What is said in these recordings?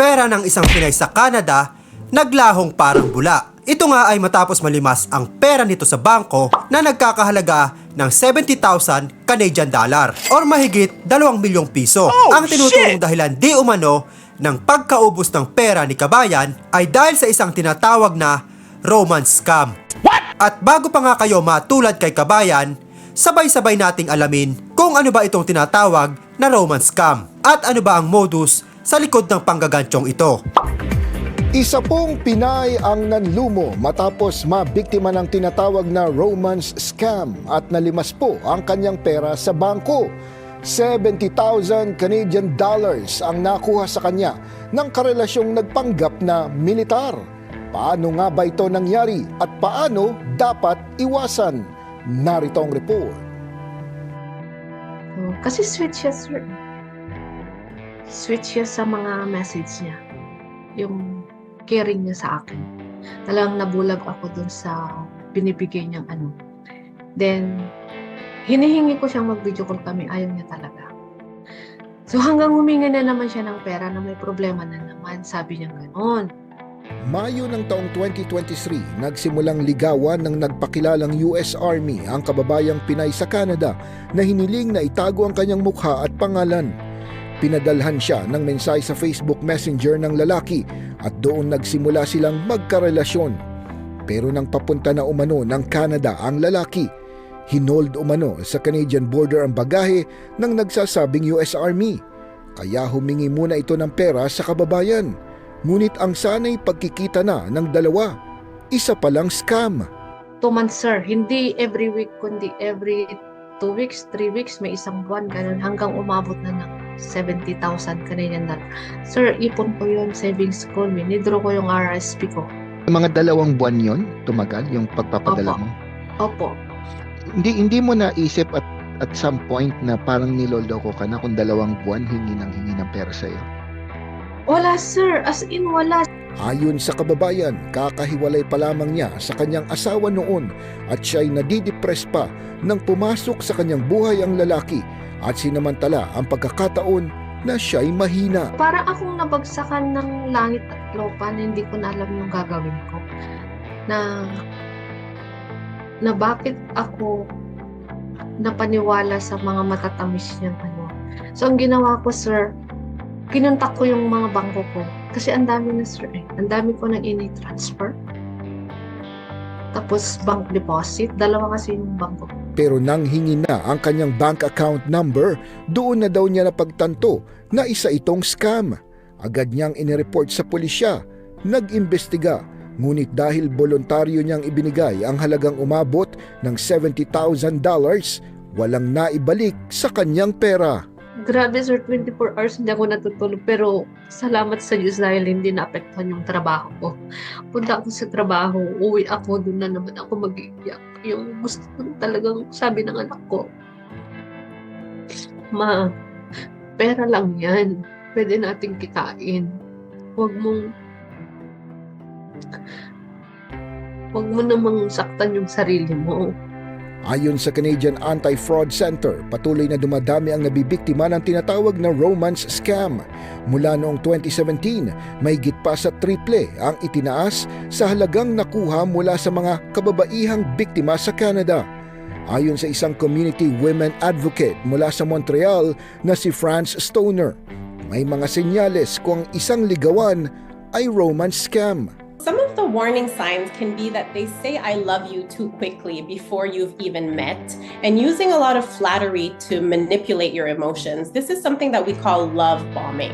pera ng isang Pinay sa Canada naglahong parang bula. Ito nga ay matapos malimas ang pera nito sa bangko na nagkakahalaga ng 70,000 Canadian dollar or mahigit 2 milyong piso. ang tinuturong dahilan di umano ng pagkaubos ng pera ni Kabayan ay dahil sa isang tinatawag na romance scam. At bago pa nga kayo matulad kay Kabayan, sabay-sabay nating alamin kung ano ba itong tinatawag na romance scam at ano ba ang modus sa likod ng panggagantyong ito. Isa pong Pinay ang nanlumo matapos mabiktima ng tinatawag na romance scam at nalimas po ang kanyang pera sa bangko. 70,000 Canadian dollars ang nakuha sa kanya ng karelasyong nagpanggap na militar. Paano nga ba ito nangyari at paano dapat iwasan? Narito ang report. Oh, kasi sweet siya, sir. Sweet siya sa mga message niya. Yung caring niya sa akin. Talagang nabulag ako dun sa binibigay niyang ano. Then, hinihingi ko siyang mag-video call kami. Ayaw niya talaga. So hanggang huminga na naman siya ng pera na may problema na naman. Sabi niya gano'n. Mayo ng taong 2023, nagsimulang ligawan ng nagpakilalang US Army ang kababayang Pinay sa Canada na hiniling na itago ang kanyang mukha at pangalan. Pinadalhan siya ng mensahe sa Facebook Messenger ng lalaki at doon nagsimula silang magkarelasyon. Pero nang papunta na umano ng Canada ang lalaki, hinold umano sa Canadian border ang bagahe ng nagsasabing US Army. Kaya humingi muna ito ng pera sa kababayan. Ngunit ang sanay pagkikita na ng dalawa, isa palang scam. Two months, sir. Hindi every week, kundi every two weeks, three weeks, may isang buwan, ganun, hanggang umabot na ng 70,000 Canadian dollar. Sir, ipon ko yun, savings ko, minidro ko yung RSP ko. Mga dalawang buwan yon tumagal yung pagpapadala Opo. mo. Opo. Hindi hindi mo naisip at at some point na parang niloloko ka na kung dalawang buwan hingi ng hingi ng pera sa'yo. Wala, sir. As in, wala. Ayon sa kababayan, kakahiwalay pa lamang niya sa kanyang asawa noon at siya'y nadidepress pa nang pumasok sa kanyang buhay ang lalaki at sinamantala ang pagkakataon na siya'y mahina. Para akong nabagsakan ng langit at lupa na hindi ko na alam yung gagawin ko. Na, na bakit ako napaniwala sa mga matatamis niyang ano. So, ang ginawa ko, sir, kinuntak ko yung mga bangko ko. Kasi ang dami na, sir, eh. Ang dami ko nang ini-transfer. Tapos, bank deposit. Dalawa kasi yung bangko ko. Pero nang hingi na ang kanyang bank account number, doon na daw niya napagtanto na isa itong scam. Agad niyang inireport sa pulisya, nag-imbestiga, ngunit dahil voluntaryo niyang ibinigay ang halagang umabot ng $70,000, walang naibalik sa kanyang pera. Grabe sir, 24 hours hindi ako natutulog. Pero salamat sa Diyos dahil hindi naapektuhan yung trabaho ko. Punta ako sa trabaho, uwi ako, doon na naman ako mag-iiyak. Yung gusto talagang sabi ng anak ko, Ma, pera lang yan. Pwede nating kitain. Huwag mong Huwag mo namang saktan yung sarili mo. Ayon sa Canadian Anti-Fraud Center, patuloy na dumadami ang nabibiktima ng tinatawag na romance scam. Mula noong 2017, may pa sa triple ang itinaas sa halagang nakuha mula sa mga kababaihang biktima sa Canada. Ayon sa isang community women advocate mula sa Montreal na si France Stoner, may mga senyales kung ang isang ligawan ay romance scam. Some of the warning signs can be that they say I love you too quickly before you've even met and using a lot of flattery to manipulate your emotions. This is something that we call love bombing.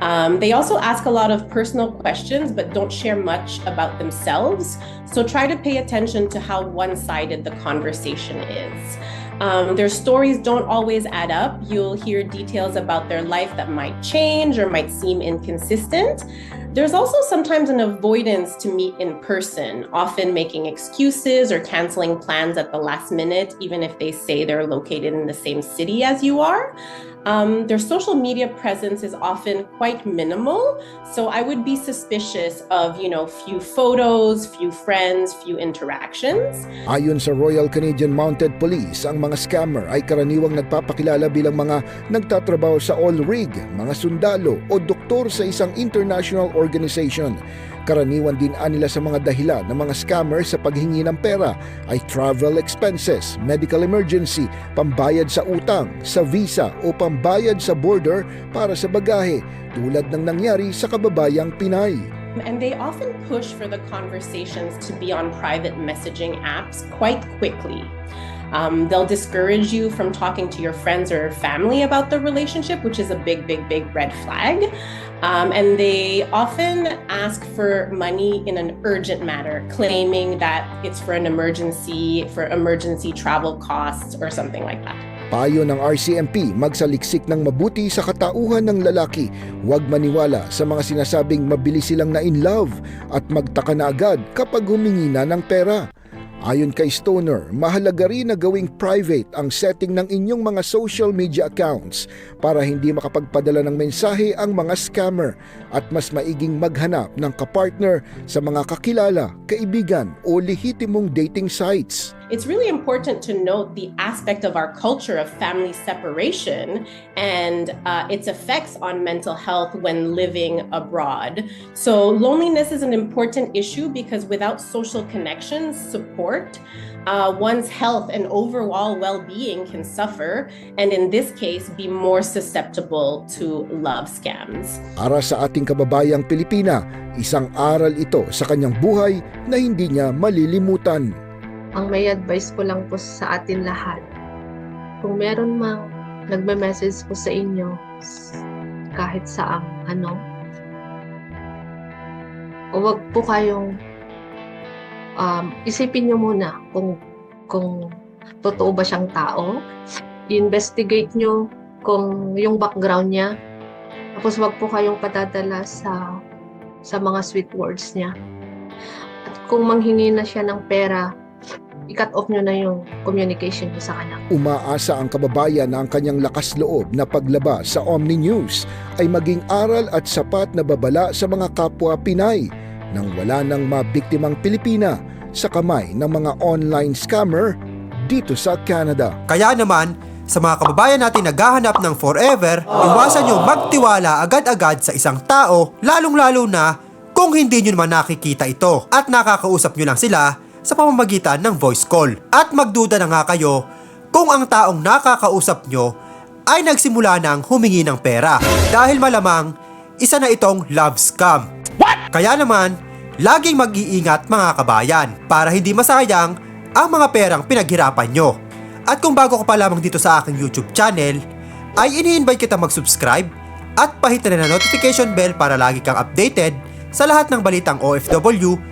Um, they also ask a lot of personal questions but don't share much about themselves. So try to pay attention to how one sided the conversation is. Um, their stories don't always add up. You'll hear details about their life that might change or might seem inconsistent. There's also sometimes an avoidance to meet in person, often making excuses or canceling plans at the last minute, even if they say they're located in the same city as you are. Um, their social media presence is often quite minimal, so I would be suspicious of, you know, few photos, few friends, few interactions. Ayon sa Royal Canadian Mounted Police, ang mga scammer ay karaniwang nagpapakilala bilang mga nagtatrabaho sa oil rig, mga sundalo o doktor sa isang international organization. Karaniwan din anila sa mga dahilan ng mga scammer sa paghingi ng pera ay travel expenses, medical emergency, pambayad sa utang, sa visa o pambayad sa border para sa bagahe tulad ng nangyari sa kababayang Pinay. And they often push for the conversations to be on private messaging apps quite quickly. Um, they'll discourage you from talking to your friends or family about the relationship, which is a big, big, big red flag. Um, and they often ask for money in an urgent manner, claiming that it's for an emergency, for emergency travel costs, or something like that. Payo ng RCMP, magsaliksik ng mabuti sa katauhan ng lalaki. Huwag maniwala sa mga sinasabing mabilis silang na in love at magtaka na agad kapag humingi na ng pera. Ayon kay Stoner, mahalaga rin na gawing private ang setting ng inyong mga social media accounts para hindi makapagpadala ng mensahe ang mga scammer at mas maiging maghanap ng kapartner sa mga kakilala, kaibigan o lehitimong dating sites. It's really important to note the aspect of our culture of family separation and uh, its effects on mental health when living abroad. So, loneliness is an important issue because without social connections, support, uh, one's health and overall well being can suffer, and in this case, be more susceptible to love scams. Para sa ating kababayang Pilipina, isang aral ito sa kanyang buhay na hindi niya malilimutan. Ang may advice ko lang po sa atin lahat, kung meron mang nagme-message po sa inyo kahit saang ano, huwag po kayong um, isipin nyo muna kung kung totoo ba siyang tao. I-investigate nyo kung yung background niya. Tapos wag po kayong patadala sa sa mga sweet words niya. At kung manghingi na siya ng pera, i-cut off nyo na yung communication nyo sa kanya. Umaasa ang kababayan na ang kanyang lakas loob na paglaba sa Omni News ay maging aral at sapat na babala sa mga kapwa Pinay nang wala ng mabiktimang Pilipina sa kamay ng mga online scammer dito sa Canada. Kaya naman, sa mga kababayan natin naghahanap ng forever, iwasan nyo magtiwala agad-agad sa isang tao, lalong-lalo na kung hindi nyo naman nakikita ito at nakakausap nyo lang sila sa pamamagitan ng voice call. At magduda na nga kayo kung ang taong nakakausap nyo ay nagsimula ng humingi ng pera dahil malamang isa na itong love scam. Kaya naman, laging mag-iingat mga kabayan para hindi masayang ang mga perang pinaghirapan nyo. At kung bago ka pa lamang dito sa aking YouTube channel, ay ini-invite kita mag-subscribe at pahitan na ng notification bell para lagi kang updated sa lahat ng balitang OFW